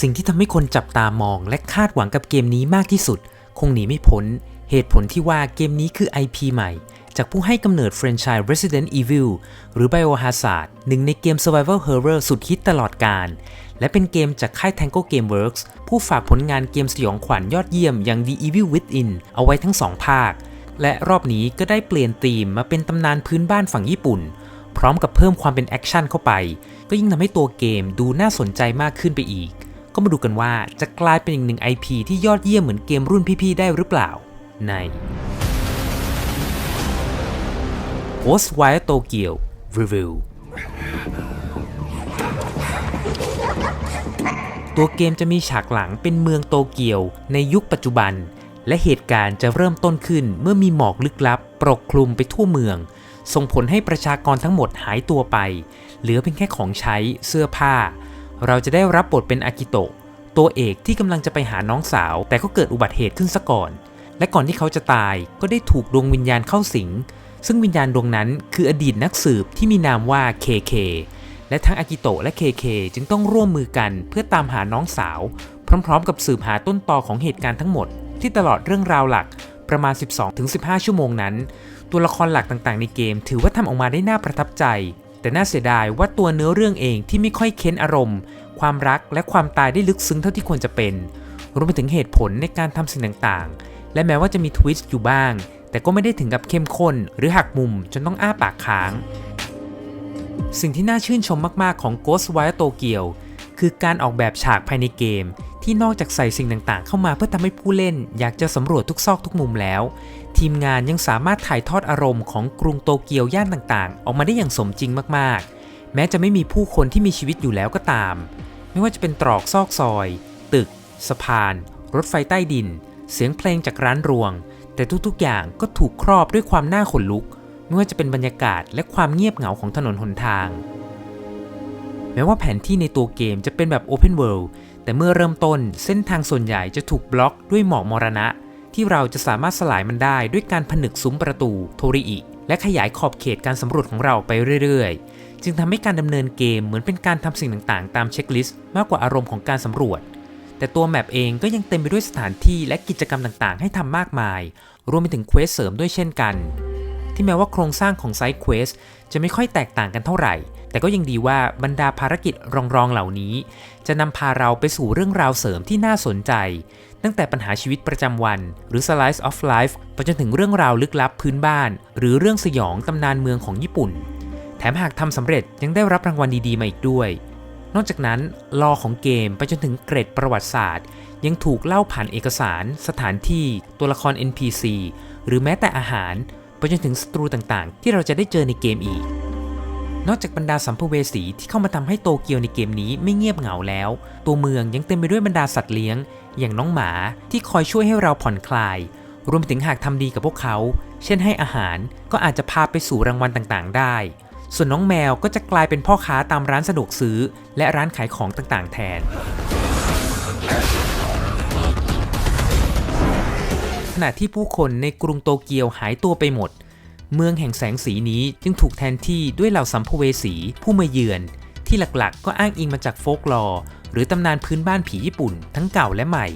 สิ่งที่ทำให้คนจับตามองและคาดหวังกับเกมนี้มากที่สุด คงหนีไม่พ้น เหตุผลที่ว่าเกมนี้คือ IP ใหม่ จากผู้ให้กำเนิดแฟรนไชส์ Resident Evil หรือ Biohazard หนึ่งในเกม Survival Horror สุดฮิตตลอดกาลและเป็นเกมจากค่าย Tango Gameworks ผู้ฝากผลงานเกมสยองขวัญยอดเยี่ยมอย่าง The Evil Within เอาไว้ทั้งสองภาค และรอบนี้ก็ได้เปลี่ยนธีมมาเป็นตำนานพื้นบ้านฝั่งญี่ปุ่น พร้อมกับเพิ่มความเป็นแอคชั่นเข้าไป ก็ยิ่งทำให้ตัวเกมดูน่าสนใจมากขึ้นไปอีก ก็มาดูกันว่าจะกลายเป็นอีกหนึ่ง IP ที่ยอดเยี่ยมเหมือนเกมรุ่นพี่ๆได้หรือเปล่า ใน Ghostwire Tokyo Review ตัวเกมจะมีฉากหลังเป็นเมืองโตเกียวในยุคปัจจุบัน และเหตุการณ์จะเริ่มต้นขึ้นเมื่อมีหมอกลึกลับปกคลุมไปทั่วเมือง ส่งผลให้ประชากรทั้งหมดหายตัวไป เหลือเพียงแค่ของใช้เสื้อผ้า เราจะได้รับบทเป็นอากิโตะตัวเอกที่กำลังจะไปหาน้องสาว แต่ก็เกิดอุบัติเหตุขึ้นซะก่อน และก่อนที่เขาจะตายก็ได้ถูกดวงวิญญาณเข้าสิง ซึ่งวิญญาณดวงนั้นคืออดีตนักสืบที่มีนามว่าเคเคและทั้งอากิโตะและเคเคจึงต้องร่วมมือกันเพื่อตามหาน้องสาว พร้อมๆ กับสืบหาต้นตอของเหตุการณ์ทั้งหมด ที่ตลอดเรื่องราวหลักประมาณ 12-15 ชั่วโมงนั้น ตัวละครหลักต่างๆ ในเกม ถือว่าทำออกมาได้น่าประทับใจ แต่น่าเสียดายว่าตัวเนื้อเรื่องเองที่ไม่ค่อยเค้นอารมณ์ ความรักและความตายได้ลึกซึ้งเท่าที่ควรจะเป็น รวมไปถึงเหตุผลในการทำสิ่งต่างๆ และแม้ว่าจะมีทวิสต์อยู่บ้าง แต่ก็ไม่ได้ถึงกับเข้มข้น หรือหักมุมจนต้องอ้าปากค้าง สิ่งที่น่าชื่นชมมากๆของ Ghostwire Tokyo คือการออกแบบฉากภายในเกม ที่นอกจากใส่สิ่งต่างๆ เข้ามาเพื่อทำให้ผู้เล่น อยากจะสำรวจทุกซอกทุกมุมแล้ว ทีมงานยังสามารถถ่ายทอดอารมณ์ของกรุงโตเกียวย่านต่างๆ ออกมาได้อย่างสมจริงมากๆ แม้จะไม่มีผู้คนที่มีชีวิตอยู่แล้วก็ตาม ไม่ว่าจะเป็นตรอกซอกซอย ตึก สะพาน รถไฟใต้ดิน เสียงเพลงจากร้านรวง แต่ทุกๆอย่างก็ถูกครอบด้วยความน่าขนลุก ไม่ว่าจะเป็นบรรยากาศและความเงียบเหงาของถนนหนทาง แม้ว่าแผนที่ในตัวเกมจะเป็นแบบ Open World แต่เมื่อเริ่มต้นเส้นทางส่วนใหญ่จะถูกบล็อกด้วยหมอกมรณะ ที่เราจะสามารถสลายมันได้ด้วยการผนึกซุ้มประตูโทริอิและขยายขอบเขตการสำรวจของเราไปเรื่อยๆ จึงทำให้การดำเนินเกมเหมือนเป็นการทำสิ่งต่างๆ ตามเช็คลิสต์มากกว่าอารมณ์ของการสำรวจ แต่ตัวแมปเองก็ยังเต็มไปด้วยสถานที่และกิจกรรมต่างๆ ให้ทำมากมาย รวมไปถึงเควสเสริมด้วยเช่นกัน ที่แม้ว่าโครงสร้างของไซต์เควสจะไม่ค่อยแตกต่างกันเท่าไหร่ แต่ก็ยังดีว่าบรรดาภารกิจรองๆเหล่านี้ จะนำพาเราไปสู่เรื่องราวเสริมที่น่าสนใจ ตั้งแต่ปัญหาชีวิตประจำวัน หรือ slice of life ไปจนถึงเรื่องราวลึกลับพื้นบ้าน หรือเรื่องสยองตำนานเมืองของญี่ปุ่น แถมหากทำสำเร็จยังได้รับรางวัลดีๆมาอีกด้วย นอกจากนั้นลอของเกมไปจนถึงเกรดประวัติศาสตร์ ยังถูกเล่าผ่านเอกสาร สถานที่ ตัวละคร NPC หรือแม้แต่อาหารไปจนถึงศัตรูต่างๆ ที่เราจะได้เจอในเกมอีก นอกจากบรรดาสัมภเวสีที่เข้ามาทำให้โตเกียวในเกมนี้ไม่เงียบเหงาแล้ว ตัวเมืองยังเต็มไปด้วยบรรดาสัตว์เลี้ยง อย่างน้องหมาที่คอยช่วยให้เราผ่อนคลาย รวมถึงหากทำดีกับพวกเขา เช่นให้อาหารก็อาจจะพาไปสู่รางวัลต่างๆ ได้ ส่วนน้องแมวก็จะกลายเป็นพ่อค้าตามร้านสะดวกซื้อ และร้านขายของต่างๆ แทนขณะที่ผู้คนในกรุงโตเกียวหายตัวไปหมด เมืองแห่งแสงสีนี้จึงถูกแทนที่ด้วยเหล่าสัมภเวสีผู้มาเยือน ที่หลักๆ ก็อ้างอิงมาจากโฟกลอร์หรือตำนานพื้นบ้านผีญี่ปุ่น ทั้งเก่าและใหม่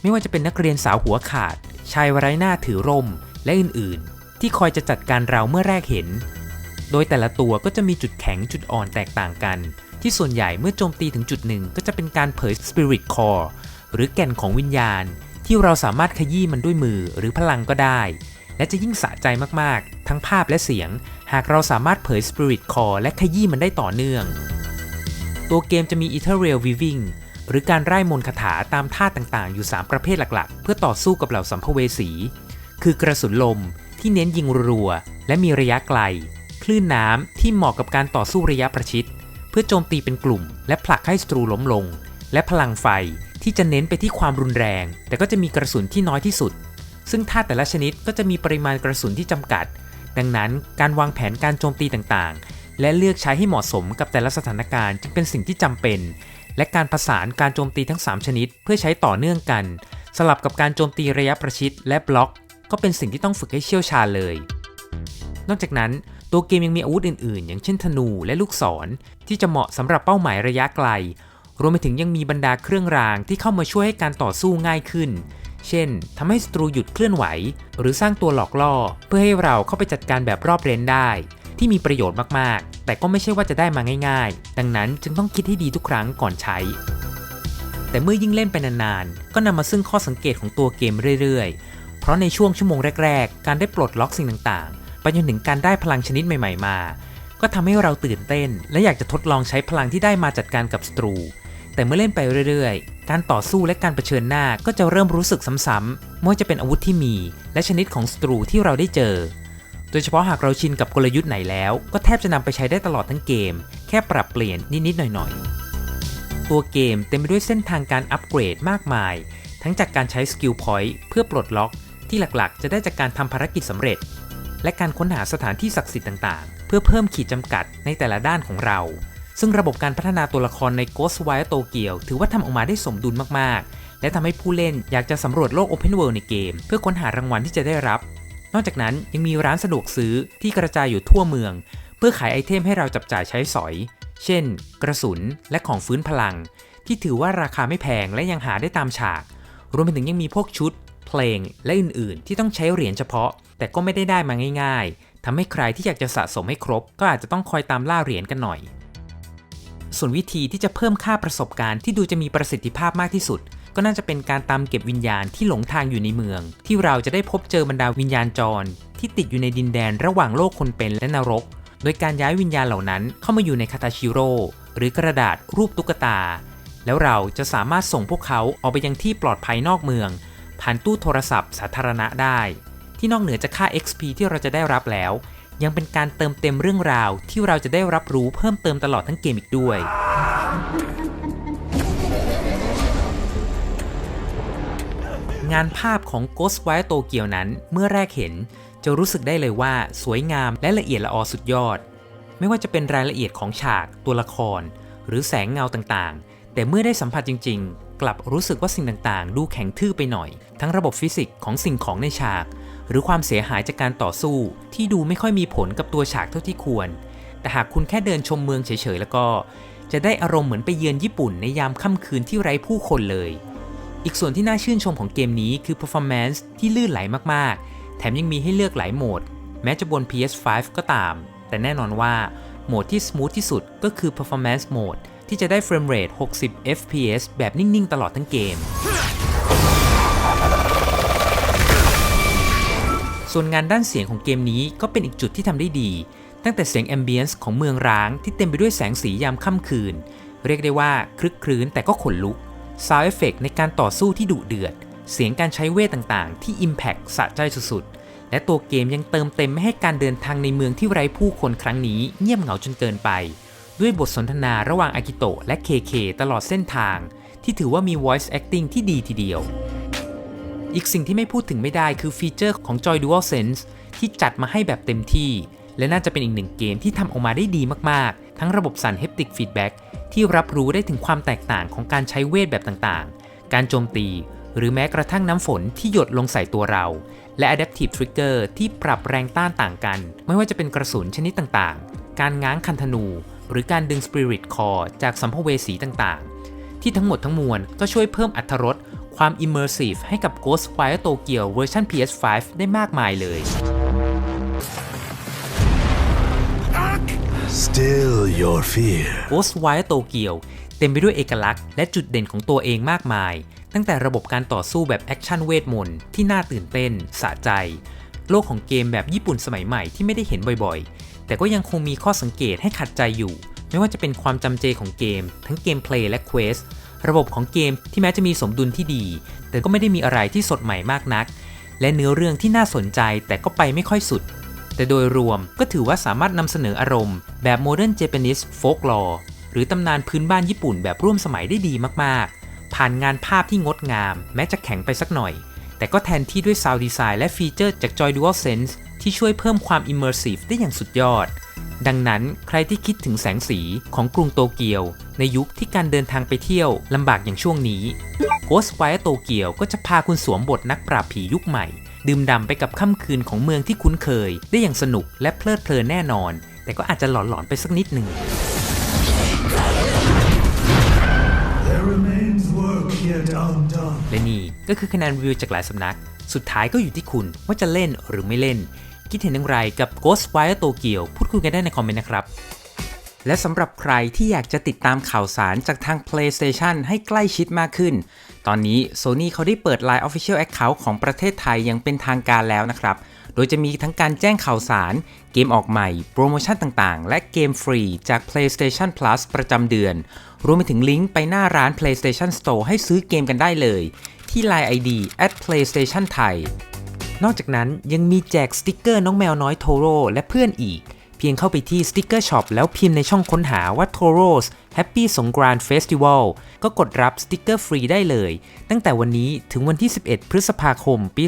ไม่ว่าจะเป็นนักเรียนสาวหัวขาด ชายไร้หน้าถือร่ม และอื่นๆ ที่คอยจะจัดการเราเมื่อแรกเห็น โดยแต่ละตัวก็จะมีจุดแข็งจุดอ่อนแตกต่างกัน ที่ส่วนใหญ่เมื่อโจมตีถึงจุดหนึ่งก็จะเป็นการเผย Spirit Core หรือแก่นของวิญญาณ ที่เราสามารถขยี้มันด้วยมือหรือพลังก็ได้ และจะยิ่งสะใจมากๆ ทั้งภาพและเสียง หากเราสามารถเผย Spirit Core และขยี้มันได้ต่อเนื่อง ตัวเกมจะมี Ethereal Weaving หรือการไร้มนต์คาถาตามท่าต่างๆ อยู่ 3 ประเภทหลักๆ เพื่อต่อสู้กับเหล่าสัมภเวสี คือกระสุนลมที่เน้นยิงรัวๆและมีระยะไกล คลื่นน้ำที่เหมาะกับการต่อสู้ระยะประชิด เพื่อโจมตีเป็นกลุ่ม และผลักให้ศัตรูล้มลง และพลังไฟที่จะเน้นไปที่ความรุนแรง แต่ก็จะมีกระสุนที่น้อยที่สุด ซึ่งท่าแต่ละชนิดก็จะมีปริมาณกระสุนที่จำกัด ดังนั้นการวางแผนการโจมตีต่างๆ และเลือกใช้ให้เหมาะสมกับแต่ละสถานการณ์จึงเป็นสิ่งที่จำเป็น และการผสานการโจมตีทั้ง 3 ชนิด เพื่อใช้ต่อเนื่องกัน สลับกับการโจมตีระยะประชิดและบล็อก ก็เป็นสิ่งที่ต้องฝึกให้เชี่ยวชาญเลย นอกจากนั้นตัวเกมยังมีอาวุธอื่นๆ อย่างเช่นธนูและลูกศร ที่จะเหมาะสำหรับเป้าหมายระยะไกล รวมไปถึงยังมีบรรดาเครื่องรางที่เข้ามาช่วยให้การต่อสู้ง่ายขึ้น เช่นทำให้ศัตรูหยุดเคลื่อนไหว หรือสร้างตัวหลอกล่อ เพื่อให้เราเข้าไปจัดการแบบรอบเรนได้ ที่มีประโยชน์มากๆ แต่ก็ไม่ใช่ว่าจะได้มาง่าย ๆ ดังนั้นจึงต้องคิดให้ดีทุกครั้งก่อนใช้ แต่เมื่อยิ่งเล่นไปนานๆ ก็นำมาซึ่งข้อสังเกตของตัวเกมเรื่อยๆ เพราะในช่วงชั่วโมงแรก ๆ การได้ปลดล็อกสิ่งต่างๆ ไปจนถึงการได้พลังชนิดใหม่ ๆ มา ก็ทำให้เราตื่นเต้น และอยากจะทดลองใช้พลังที่ได้มาจัดการกับศัตรู แต่เมื่อเล่นไปเรื่อยๆ การต่อสู้และการเผชิญหน้าก็จะเริ่มรู้สึกซ้ำๆไม่ว่าจะเป็นอาวุธที่มี และชนิดของศัตรูที่เราได้เจอ โดยเฉพาะหากเราชินกับกลยุทธ์ไหนแล้ว ก็แทบจะนำไปใช้ได้ตลอดทั้งเกม แค่ปรับเปลี่ยนนิดๆหน่อยๆ ตัวเกมเต็มไปด้วยเส้นทางการอัปเกรดมากมาย ทั้งจากการใช้สกิลพอยต์เพื่อปลดล็อก ที่หลักๆ จะได้จากการทำภารกิจสำเร็จ และการค้นหาสถานที่ศักดิ์สิทธิ์ต่างๆ เพื่อเพิ่มขีดจำกัดในแต่ละด้านของเรา ซึ่งระบบการพัฒนาตัวละครใน Ghostwire Tokyo ถือว่าทำออกมาได้สมดุลมากๆ และทำให้ผู้เล่นอยากจะสำรวจโลก Open World ในเกม เพื่อค้นหารางวัลที่จะได้รับ นอกจากนั้นยังมีร้านสะดวกซื้อที่กระจายอยู่ทั่วเมือง เพื่อขายไอเทมให้เราจับจ่ายใช้สอย เช่น กระสุนและของฟื้นพลัง ที่ถือว่าราคาไม่แพงและยังหาได้ตามฉาก รวมไปถึงยังมีพวกชุด เพลง และอื่นๆ ที่ต้องใช้เหรียญเฉพาะ แต่ก็ไม่ได้ได้มาง่าย ๆทำให้ใครที่อยากจะสะสมให้ครบ ก็อาจจะต้องคอยตามล่าเหรียญกันหน่อย ส่วนวิธีที่จะเพิ่มค่าประสบการณ์ที่ดูจะมีประสิทธิภาพมากที่สุด ก็น่าจะเป็นการตามเก็บวิญญาณที่หลงทางอยู่ในเมือง ที่เราจะได้พบเจอบรรดาวิญญาณจร ที่ติดอยู่ในดินแดนระหว่างโลกคนเป็นและนรก โดยการย้ายวิญญาณเหล่านั้นเข้ามาอยู่ในคาตาชิโร่หรือกระดาษรูปตุ๊กตา แล้วเราจะสามารถส่งพวกเขาออกไปยังที่ปลอดภัยนอกเมือง ผ่านตู้โทรศัพท์สาธารณะได้ ที่นอกเหนือจากค่า XP ที่เราจะได้รับแล้ว ยังเป็นการเติมเต็มเรื่องราวที่เราจะได้รับรู้เพิ่มเติมตลอดทั้งเกมอีกด้วย งานภาพของ Ghostwire Tokyo นั้นเมื่อแรกเห็น จะรู้สึกได้เลยว่าสวยงามและละเอียดละออสุดยอด ไม่ว่าจะเป็นรายละเอียดของฉาก ตัวละคร หรือแสงเงาต่างๆ แต่เมื่อได้สัมผัสจริง ๆ กลับรู้สึกว่าสิ่งต่างๆ ดูแข็งทื่อไปหน่อย ทั้งระบบฟิสิกส์ของสิ่งของในฉาก หรือความเสียหายจากการต่อสู้ ที่ดูไม่ค่อยมีผลกับตัวฉากเท่าที่ควร แต่หากคุณแค่เดินชมเมืองเฉยๆแล้วก็ จะได้อารมณ์เหมือนไปเยือนญี่ปุ่นในยามค่ำคืนที่ไร้ผู้คนเลย อีกส่วนที่น่าชื่นชมของเกมนี้คือ performance ที่ลื่นไหลมากๆ แถมยังมีให้เลือกหลายโหมด แม้จะบน PS5 ก็ตาม แต่แน่นอนว่าโหมดที่ smooth ที่สุดก็คือ performance mode ที่จะได้เฟรมเรท60 fps แบบนิ่งๆ ตลอดทั้งเกม ส่วนงานด้านเสียงของเกมนี้ก็เป็นอีกจุดที่ทำได้ดี ตั้งแต่เสียงแอมเบียนซ์ของเมืองร้างที่เต็มไปด้วยแสงสียามค่ำคืน เรียกได้ว่าคลึกครื้นแต่ก็ขนลุกซาวเอฟเฟกในการต่อสู้ที่ดุเดือด เสียงการใช้เวทต่างๆ ที่ Impact สะใจสุดๆ และตัวเกมยังเติมเต็มไม่ให้การเดินทางในเมืองที่ไร้ผู้คนครั้งนี้เงียบเหงาจนเกินไป ด้วยบทสนทนาระหว่างอากิโตะและเคเคตลอดเส้นทาง ที่ถือว่ามี voice acting ที่ดีทีเดียว อีกสิ่งที่ไม่พูดถึงไม่ได้คือฟีเจอร์ของ Joy DualSense ที่จัดมาให้แบบเต็มที่ และน่าจะเป็นอีกหนึ่งเกมที่ทำออกมาได้ดีมากๆ ทั้งระบบสั่น Haptic Feedback ที่รับรู้ได้ถึงความแตกต่างของการใช้เวทแบบต่างๆ การโจมตี หรือแม้กระทั่งน้ำฝนที่หยดลงใส่ตัวเรา และ Adaptive Trigger ที่ปรับแรงต้านต่างกัน ไม่ว่าจะเป็นกระสุนชนิดต่างๆ การง้างคันธนู หรือการดึง Spirit Core จากสัมภเวสีต่างๆ ที่ทั้งหมดทั้งมวลก็ช่วยเพิ่มอรรถรส ความ immersive ให้กับ Ghostwire Tokyo เวอร์ชัน PS5 ได้มากมายเลย Still your fear. Ghostwire Tokyo เต็มไปด้วยเอกลักษณ์และจุดเด่นของตัวเองมากมาย ตั้งแต่ระบบการต่อสู้แบบแอคชั่นเวทมนต์ที่น่าตื่นเต้น สะใจ โลกของเกมแบบญี่ปุ่นสมัยใหม่ที่ไม่ได้เห็นบ่อยๆ แต่ก็ยังคงมีข้อสังเกตให้ขัดใจอยู่ ไม่ว่าจะเป็นความจำเจของเกม ทั้งเกมเพลย์และเควส ระบบของเกมที่แม้จะมีสมดุลที่ดี แต่ก็ไม่ได้มีอะไรที่สดใหม่มากนัก และเนื้อเรื่องที่น่าสนใจแต่ก็ไปไม่ค่อยสุด แต่โดยรวมก็ถือว่าสามารถนำเสนออารมณ์แบบ Modern Japanese Folklore หรือตำนานพื้นบ้านญี่ปุ่นแบบร่วมสมัยได้ดีมากๆ ผ่านงานภาพที่งดงาม แม้จะแข็งไปสักหน่อย แต่ก็แทนที่ด้วย Sound Design และฟีเจอร์จาก Joy DualSense ที่ช่วยเพิ่มความ Immersive ได้อย่างสุดยอด ดังนั้นใครที่คิดถึงแสงสีของกรุงโตเกียว ในยุคที่การเดินทางไปเที่ยวลำบากอย่างช่วงนี้ Ghostwire Tokyo ก็จะพาคุณสวมบทนักปราบผียุคใหม่ ดื่มด่ำไปกับค่ำคืนของเมืองที่คุ้นเคย ได้อย่างสนุกและเพลิดเพลินแน่นอน แต่ก็อาจจะหลอนๆไปสักนิดหนึ่ง work และนี่ก็คือคะแนนรีวิวจากหลายสำนัก สุดท้ายก็อยู่ที่คุณว่าจะเล่นหรือไม่เล่น คิดเห็นอย่างไรกับ Ghostwire Tokyo พูดคุยกันได้ในคอมเมนต์นะครับ และสำหรับใครที่อยากจะติดตามข่าวสารจากทาง PlayStation ให้ใกล้ชิดมากขึ้น ตอนนี้ Sony เขาได้เปิด Line Official Account ของประเทศไทยอยังเป็นทางการแล้วนะครับ โดยจะมีทั้งการแจ้งข่าวสาร เกมออกใหม่ โปรโมชั่นต่างๆ และเกมฟรีจาก PlayStation Plus ประจำเดือน รวมไปถึงลิงก์ไปหน้าร้าน PlayStation Store ให้ซื้อเกมกันได้เลย ที่ Line ID at PlayStation Thai นอกจากนั้นยังมีแจกสติกเกอร์น้องแมวน้อยโทโร่และเพื่อนอีก เพียงเข้าไปที่สติกเกอร์ช็อปแล้วพิมพ์ในช่องค้นหาว่า Toros Happy สงกรานต์ Festival ก็กดรับสติกเกอร์ฟรีได้เลย ตั้งแต่วันนี้ถึงวันที่ 11 พฤษภาคม ปี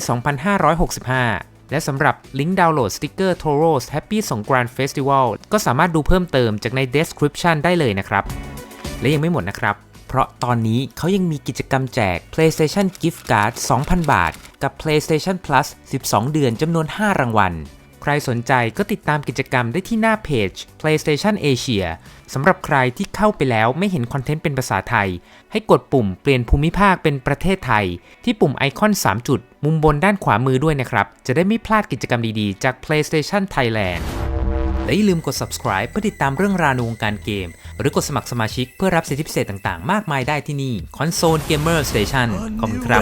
2565และสำหรับลิงก์ดาวน์โหลดสติกเกอร์ Toros Happy สงกรานต์ Festival ก็สามารถดูเพิ่มเติมจากใน description ได้เลยนะครับ และยังไม่หมดนะครับ เพราะตอนนี้เขายังมีกิจกรรมแจก PlayStation Gift Card 2,000 บาท กับ PlayStation Plus 12 เดือนจำนวน 5 รางวัล ใครสนใจก็ติดตามกิจกรรมได้ที่หน้าเพจ PlayStation Asia สำหรับใครที่เข้าไปแล้วไม่เห็นคอนเทนต์เป็นภาษาไทย ให้กดปุ่มเปลี่ยนภูมิภาคเป็นประเทศไทย ที่ปุ่มไอคอน 3 จุด มุมบนด้านขวามือด้วยนะครับ จะได้ไม่พลาดกิจกรรมดีๆ จาก PlayStation Thailand และอย่าลืมกด subscribe เพื่อติดตามเรื่องราวในวงการเกม หรือกดสมัครสมาชิกเพื่อรับสิทธิพิเศษต่างๆ มากมายได้ที่นี่ Console Gamer Station ขอบคุณครับ